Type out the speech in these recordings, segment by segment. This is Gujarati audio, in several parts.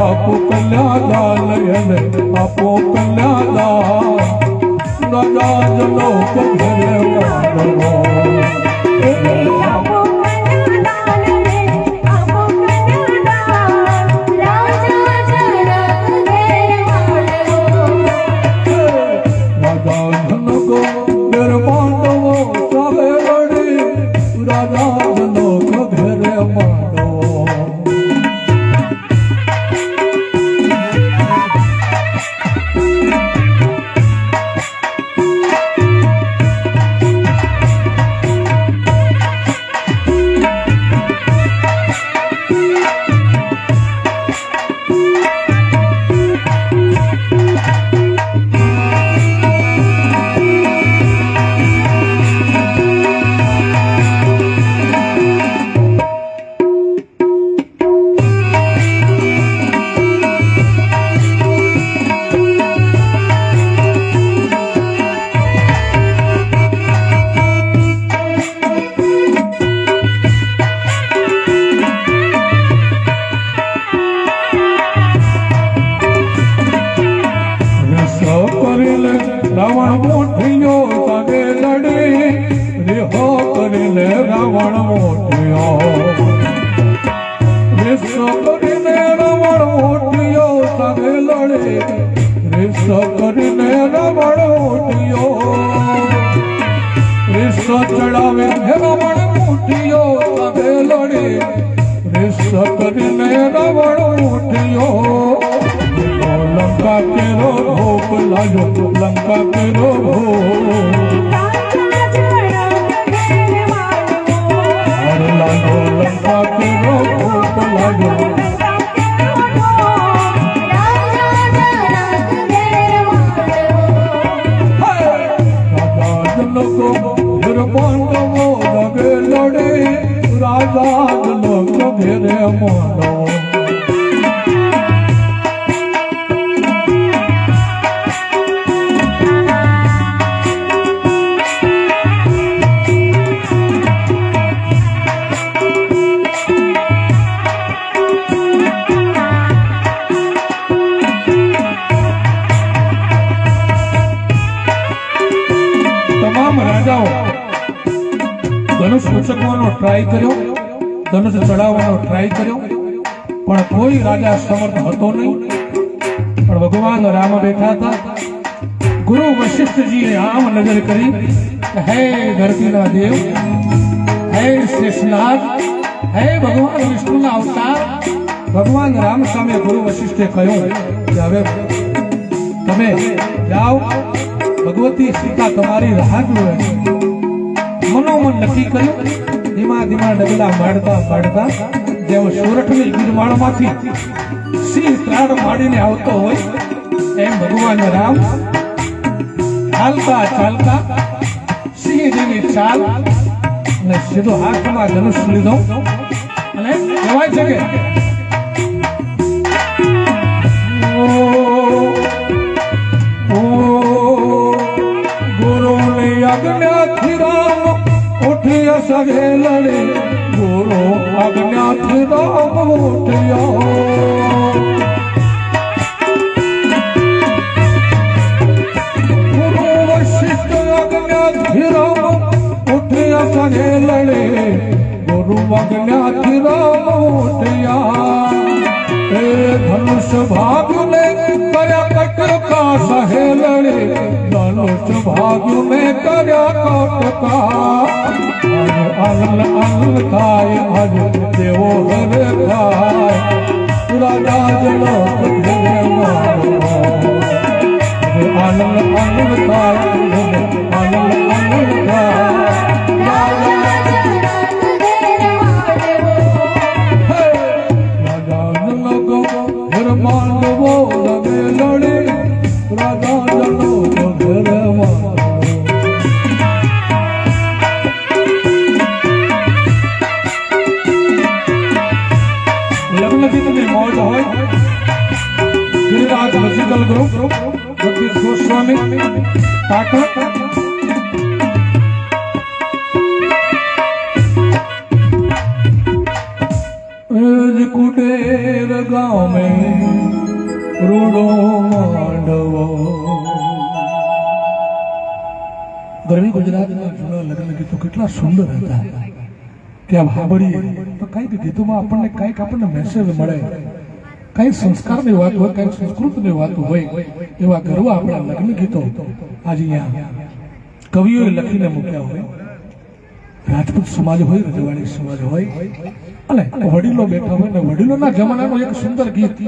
આપો કલ્યાદાન એને આપો રાવણ મોઠિયો સાગે લડી. રિહો કરીને રાવણ મોઠિયો રિસો કરીને રાવણ મોઠિયો સાગે લડી. રિસો કરીને રાવણ મોઠિયો રિસો ચડાવે રાવણ મોઠિયો સાગે લડી. રિસો કરીને રાવણ મોઠિયો લંકા કેરો লাগ লঙ্কা কেন પણ ભગવાન રામ બેઠા હતા ગુરુ વશિષ્ઠજીએ આમ નજર કરી હે ધરતીના દેવ, હે શેષનાથ હે ભગવાન વિષ્ણુના અવતાર ભગવાન રામ સામે ગુરુ વશિષ્ઠે કહ્યું કે હવે તમે જાઓ, ભગવતી સીતા તમારી રાહ જોવે. મનોમન નક્કી કર્યું, ધીમા ધીમા ડગલા માડતા માડતા જેઓ સોરઠની ગીરમાળમાંથી સિંહ ત્રાડ આવતો હોય, એમ ભગવાન રામ, ચાલતા ચાલતા સિંહ જેવી ચાલ અને સીધો હાથમાં ધનુષ લીધો. અને કહેવાય છે કે રાજા કુડેર ગામે રૂડો માંડવો ગરવી ગુજરાતના જૂના લગ્ન ગીતો કેટલા સુંદર હતા ત્યાં ભાંભળીએ તો કંઈક ગીતોમાં આપણને કંઈક આપણને મેસેજ મળે કઈ સંસ્કારની વાત હોય કઈ સંસ્કૃતની વાત હોય એવા ગરવા આપણા લગ્ન ગીતો આજે અહીંયા કવિઓએ લખીને મૂક્યા હોય રાજપૂત સમાજ હોય રજવાડી સમાજ હોય અને વડીલો બેઠા હોય ને વડીલોના જમાનાનું એક સુંદર ગીત.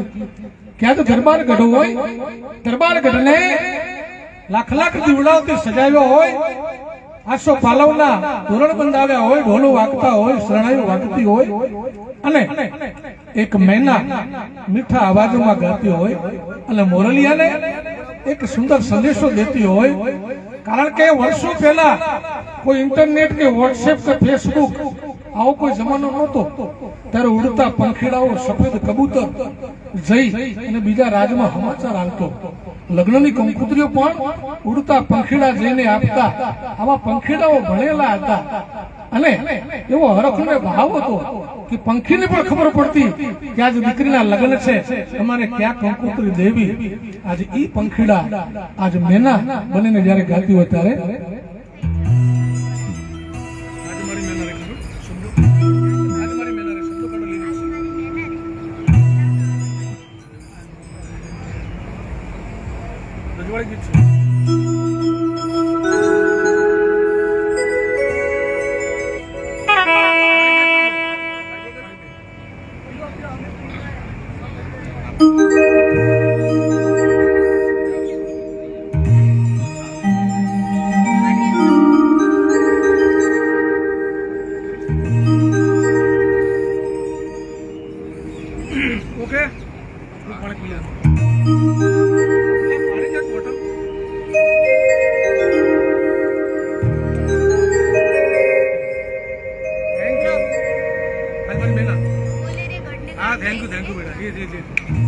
ક્યાં તો દરબાર ગઢ હોય, દરબાર ગઢને લાખ લાખ દીવડાઓથી સજાવ્યો હોય, આસો પાલવના ધોરણ બંધાવ્યા હોય, ઢોલો વાગતા હોય, શરણાઈઓ વાગતી હોય, અને એક મહિના મીઠા અવાજોમાં ગાતી હોય, અને મોરલિયાને એક સુંદર સંદેશો દેતી હોય, કારણ કે વર્ષો પહેલા કોઈ ઇન્ટરનેટ કે વોટ્સએપ કે ફેસબુક આવો કોઈ જમાનો નહોતો. ત્યારે ઉડતા પંખીડાઓ, સફેદ કબૂતર જઈ અને બીજા રાજમાં સમાચાર આવતો લગ્નની કંકુતરીઓ પણ ઉડતા પંખીડા જઈને આપતા. આવા પંખીડાઓ ભણેલા હતા. અને એવો હરખનો ભાવ હતો કે પંખીને પણ ખબર પડતી કે આજે દીકરીના લગ્ન છે. અમારે ક્યાં કંકુતરી દેવી? આજે ઈ પંખીડા આજે મેના બનીને જ્યારે ગાતી હોય ત્યારે 예, 예, 예.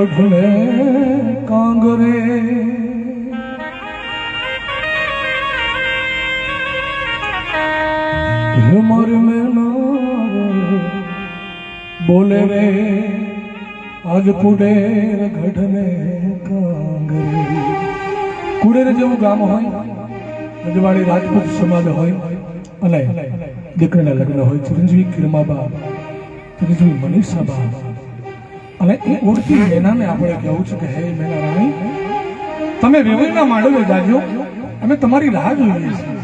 ગઢને કાંગરે હિમર મેલા બોલે રે આજ કુડેર ગઢને કાંગરે કુડેર જેવું ગામ હોય રજવાડી રાજપૂત સમાજ હોય અને દીકરાના લગ્ન હોય ચિરંજીવી કિરમાબા ચિરંજીવી મનીષાબા અને એ ઉડતી મેનાને આપણે કહેવું છું કે, હે મેના રાણી, તમે વેવઈના માંડવે જાજો અમે તમારી રાહ જોઈએ છીએ.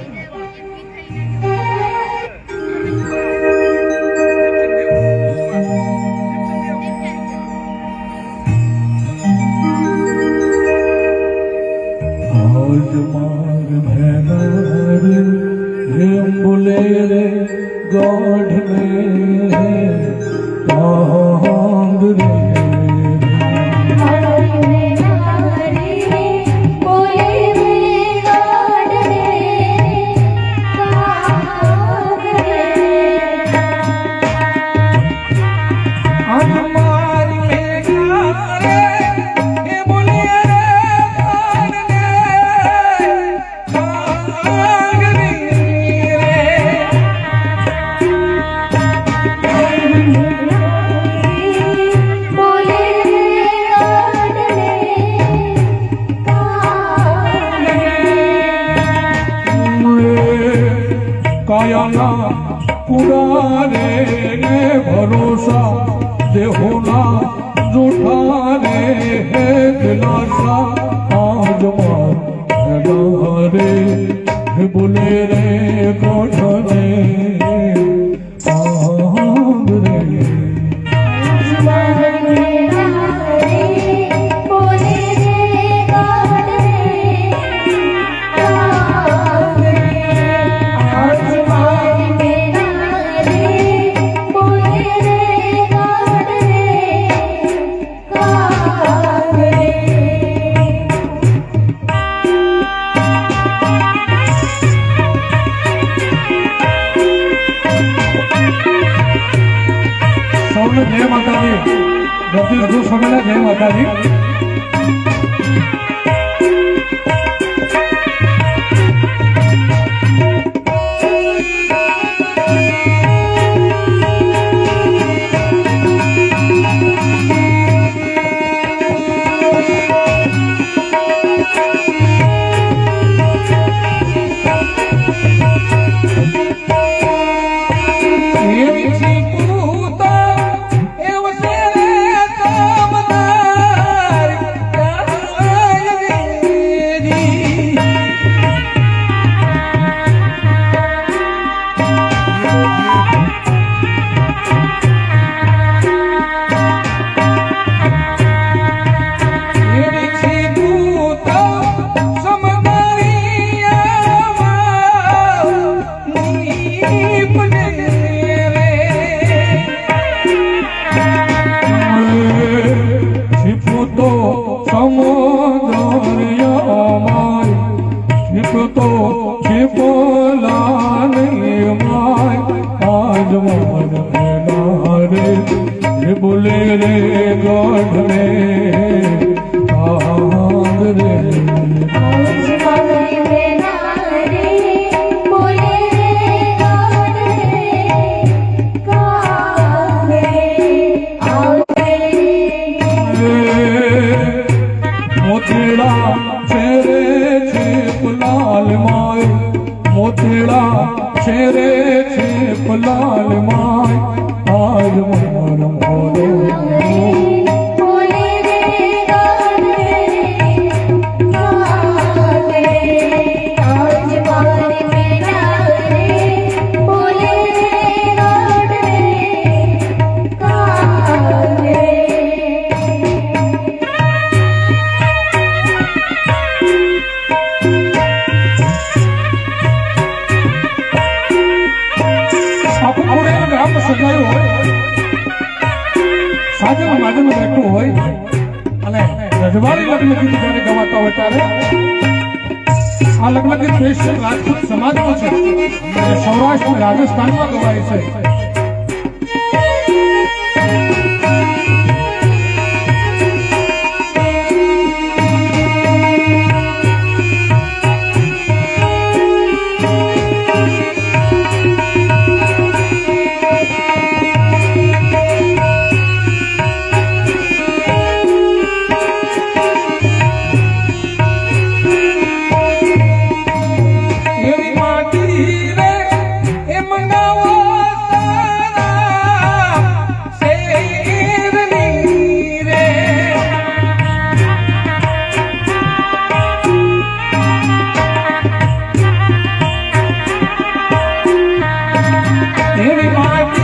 快，快，એવી માટી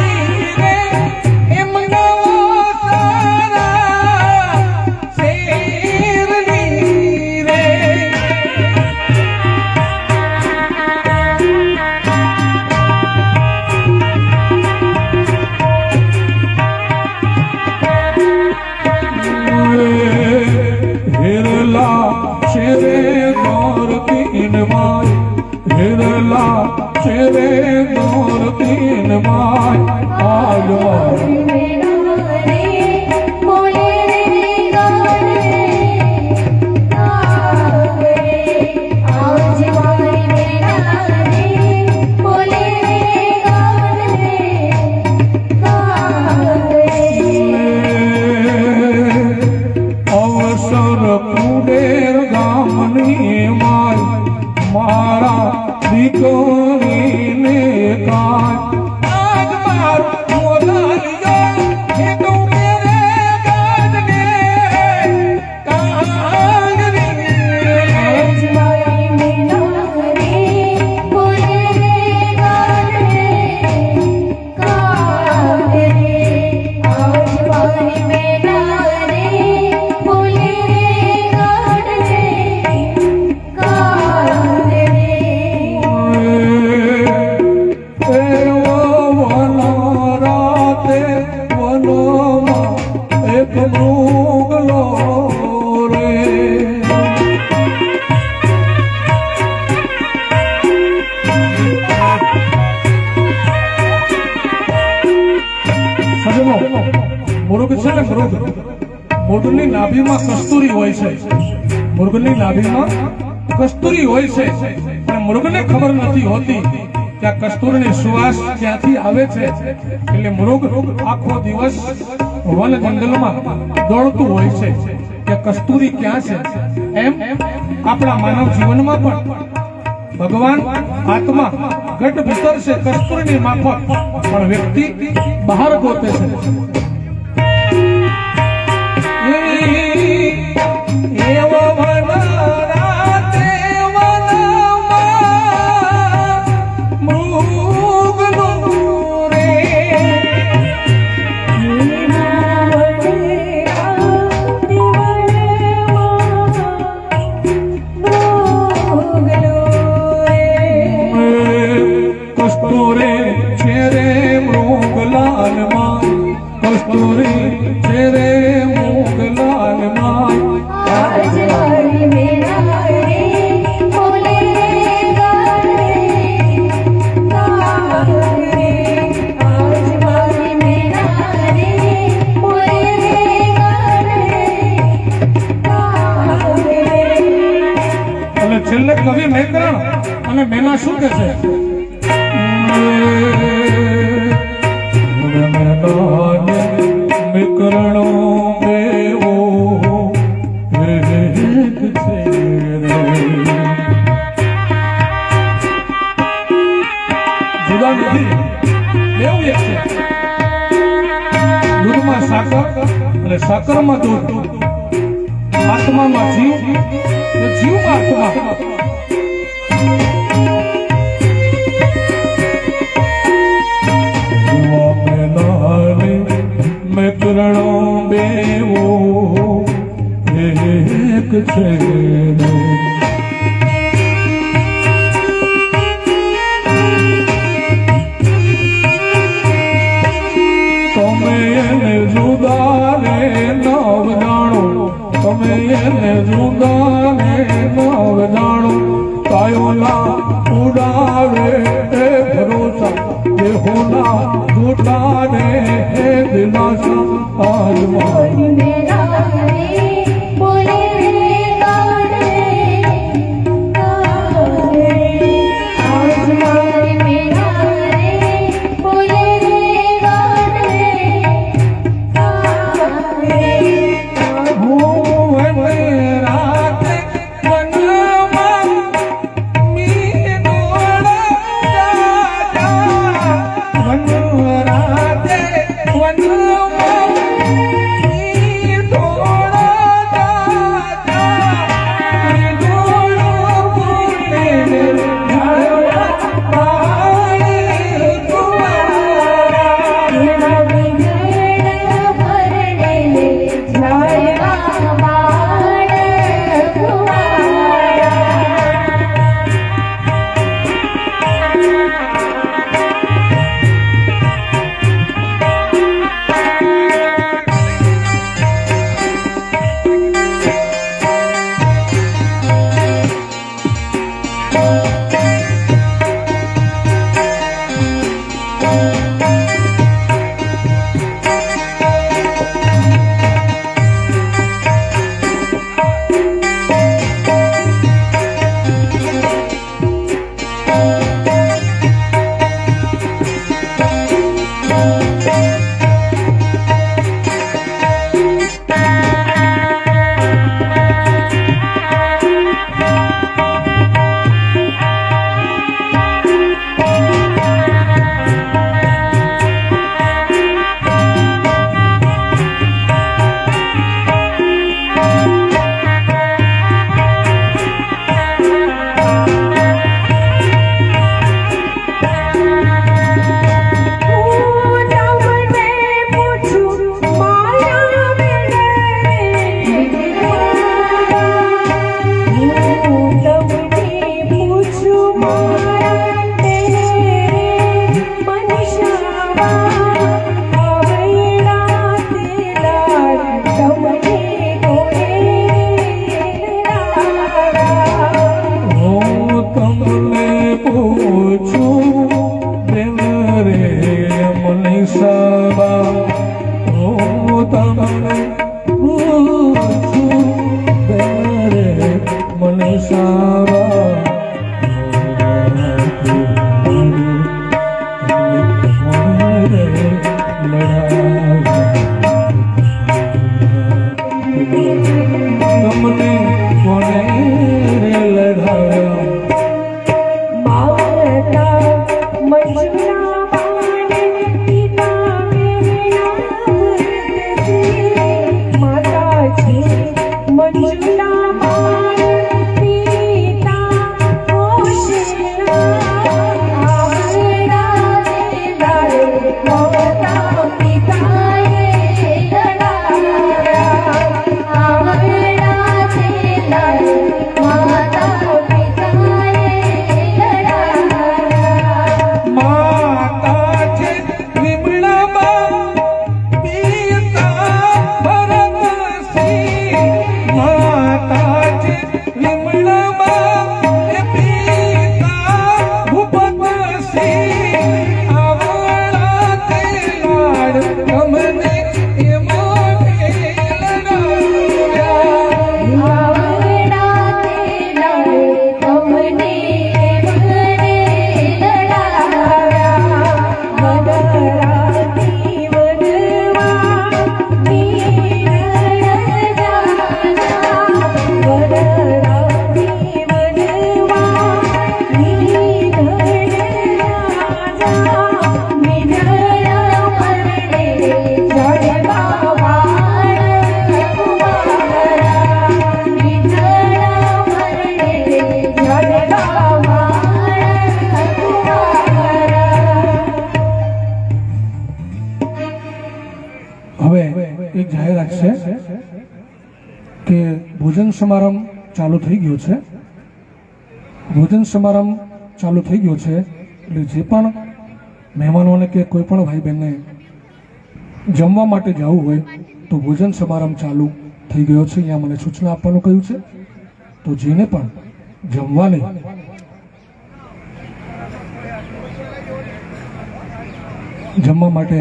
મૃગની કસ્તુરી હોય છે, પણ મૃગને ખબર નથી હોતી કે આ કસ્તુરની સુવાસ ક્યાંથી આવે છે. એટલે મૃગ આખો દિવસ વન જંગલમાં દોડતું હોય છે કે કસ્તુરી ક્યાં છે? એમ આપણા માનવ જીવનમાં પણ ભગવાન આત્મા ઘટ ભીતર છે કસ્તુરીની માફક, પણ વ્યક્તિ બહાર ગોતે છે. આત્મામાં જીવ જીવમાં આત્મા. યુવા બેવો એક છે. હે દિલાસા જાહેર રાખશે કે ભોજન સમારંભ ચાલુ થઈ ગયો છે. ભોજન સમારંભ ચાલુ થઈ ગયો છે એટલે જે પણ મહેમાનોને કે કોઈ પણ ભાઈ બહેને જમવા માટે જવું હોય તો ભોજન સમારંભ ચાલુ થઈ ગયો છે. અહીંયા મને સૂચના આપવાનું કહ્યું છે. તો જેને પણ જમવાની જમવા માટે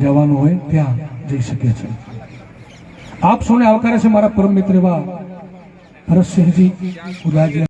જવાનું હોય ત્યાં જઈ શકે છે. આપ સૌને આવકારે છે મારા પરમ મિત્ર એવા ભરતસિંહજી ઉદાજી